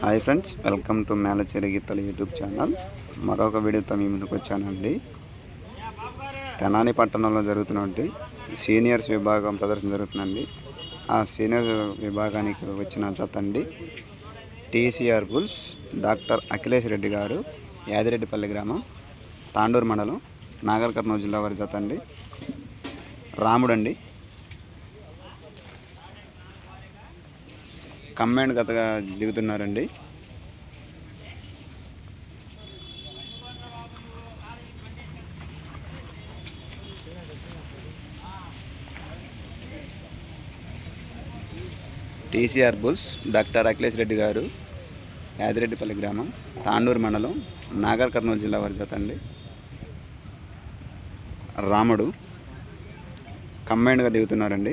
Hi friends welcome to మేలచెరి గీతల YouTube channel. మరొక వీడియోతో మీ ముందుకు వచ్చానండి. తెనాలి పట్టణంలో జరుగుతున్నటువంటి సీనియర్స్ విభాగం ప్రదర్శన జరుగుతుందండి. ఆ సీనియర్ విభాగానికి వచ్చిన జత అండి TCR bulls doctor Akhilesh Reddy garu Yadireddipalli గ్రామం తాండూరు మండలం నాగర్ కర్నూలు జిల్లా వారి జతండి. రాముడండి కమాండ్ గతగా దిగుతున్నారండి. TCR bulls doctor Akhilesh Reddy garu Yadireddipalli గ్రామం తాండూరు మండలం నాగర్ కర్నూలు జిల్లా వారి జత అండి. రాముడు కమ్మైండ్గా దిగుతున్నారండి.